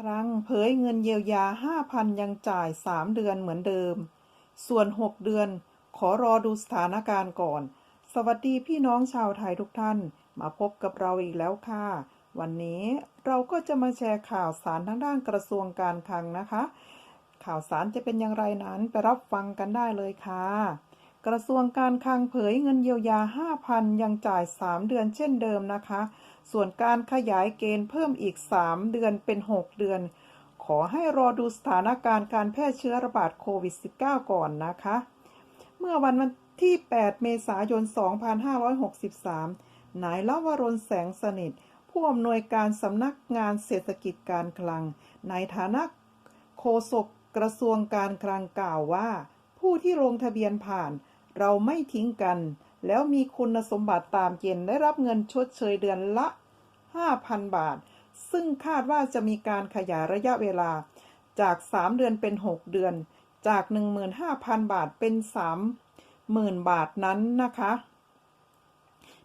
ครั้งเผยเงินเยียวยา 5,000 ยังจ่าย 3 เดือนเหมือนเดิม ส่วน 6 เดือน ขอรอดูสถานการณ์ก่อน สวัสดีพี่น้องชาวไทยทุกท่าน มาพบกับเราอีกแล้วค่ะ วันนี้เราก็จะมาแชร์ข่าวสารทางด้านกระทรวงการคลังนะคะ ข่าวสารจะเป็นอย่างไรนั้นไปรับฟังกันได้เลยค่ะ กระทรวงการคลังเผยเงินเยียวยา 5,000 ยังจ่าย 3 เดือนเช่นเดิมนะคะ ส่วนการขยายเกณฑ์เพิ่มอีก 3 เดือนเป็น 6 เดือน ขอให้รอดูสถานการณ์การแพร่เชื้อระบาดโควิด -19 ก่อนนะคะ เมื่อวันที่ 8 เมษายน 2563 นายลวรนแสงสนิท ผู้อำนวยการสำนักงานเศรษฐกิจการคลัง ในฐานะโฆษกกระทรวงการคลังกล่าวว่า ผู้ที่ลงทะเบียนผ่าน เราไม่ทิ้งกัน แล้วมีคุณสมบัติตามเกณฑ์ได้รับเงินชดเชยเดือนละ 5,000 บาท ซึ่งคาดว่าจะมีการขยายระยะเวลา จาก 3 เดือนเป็น 6 เดือน จาก 15,000 บาทเป็น 30,000 บาทนั้นนะคะ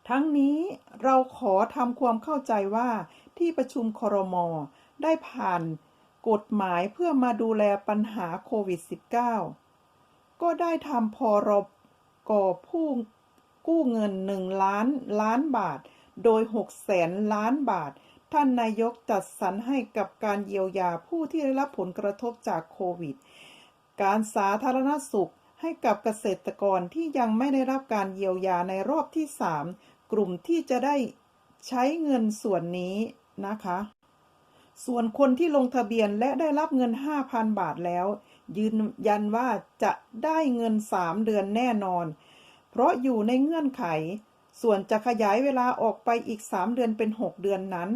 ทั้งนี้เราขอทำความเข้าใจว่าที่ประชุมครม ได้ผ่านกฎหมายเพื่อมาดูแลปัญหาโควิด -19 ก็ได้ทำพรบ ก่อผู้กู้เงิน1ล้านล้านบาท โดย6แสนล้านบาท ท่านนายกจัดสรรให้กับการเยียวยาผู้ที่ได้รับผลกระทบจากโควิด การสาธารณสุขให้กับเกษตรกรที่ยังไม่ได้รับการเยียวยาในรอบที่ 3 กลุ่มที่จะได้ใช้เงินส่วนนี้นะคะ ส่วนคนที่ลงทะเบียนและได้รับเงิน 5,000 บาทแล้ว ยืนยันว่าจะได้เงิน3เดือนแน่นอน เพราะอยู่ในเงื่อนไข ส่วนจะขยายเวลาออกไปอีก3เดือนเป็น6เดือนนั้น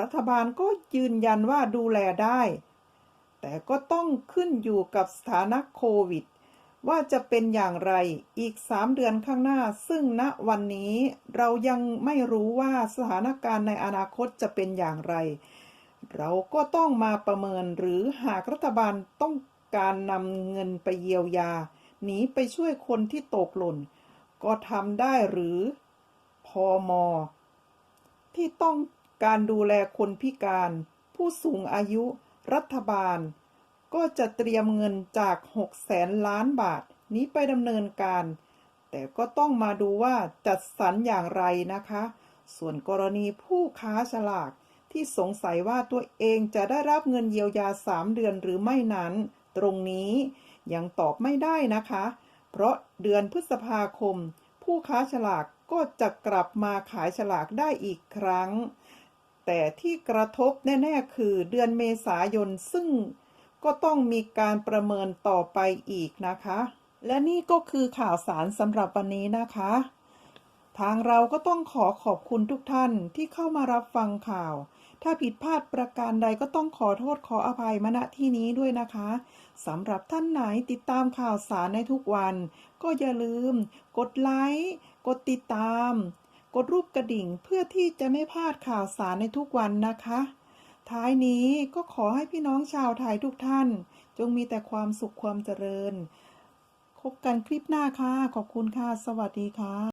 รัฐบาลก็ยืนยันว่าดูแลได้ แต่ก็ต้องขึ้นอยู่กับสถานะโควิด ว่าจะเป็นอย่างไรอีก3เดือนข้างหน้า ซึ่งณวันนี้เรายังไม่รู้ว่าสถานการณ์ในอนาคตจะเป็นอย่างไร เราก็ต้องมาประเมินหรือหากรัฐบาลต้อง การนำเงินไปเยียวยา หนีไปช่วยคนที่ตกหล่น ก็ทำได้หรือพอมอที่ต้องการดูแลคนพิการ ผู้สูงอายุรัฐบาล ก็จะเตรียมเงินจาก6แสนล้านบาทนี้ไปดำเนินการ แต่ก็ต้องมาดูว่าจัดสรรอย่างไรนะคะ ส่วนกรณีผู้ค้าฉลากที่สงสัยว่าตัวเองจะได้รับเงินเยียวยา 3 เดือนหรือไม่นั้น ตรงนี้ยังตอบไม่ได้นะคะ เพราะเดือนพฤษภาคม ผู้ค้าฉลากก็จะกลับมาขายฉลากได้อีกครั้ง แต่ที่กระทบแน่ ๆ คือเดือนเมษายนซึ่งก็ต้องมีการประเมินต่อไปอีกนะคะ และนี่ก็คือข่าวสารสำหรับวันนี้นะคะ ทางเราก็ต้องขอขอบคุณทุกท่านที่เข้ามารับฟังข่าว ถ้าผิดพลาดประการใดก็ต้องขอโทษขออภัยมาณที่นี้ด้วยนะคะสำหรับท่านไหนติดตามข่าวสารในทุกวัน ก็อย่าลืม กดไลค์กดติดตาม กดรูปกระดิ่งเพื่อที่จะไม่พลาดข่าวสารในทุกวันนะคะ ท้ายนี้ก็ขอให้พี่น้องชาวไทยทุกท่าน จงมีแต่ความสุขความเจริญพบกันคลิปหน้าค่ะ ขอบคุณค่ะ สวัสดีค่ะ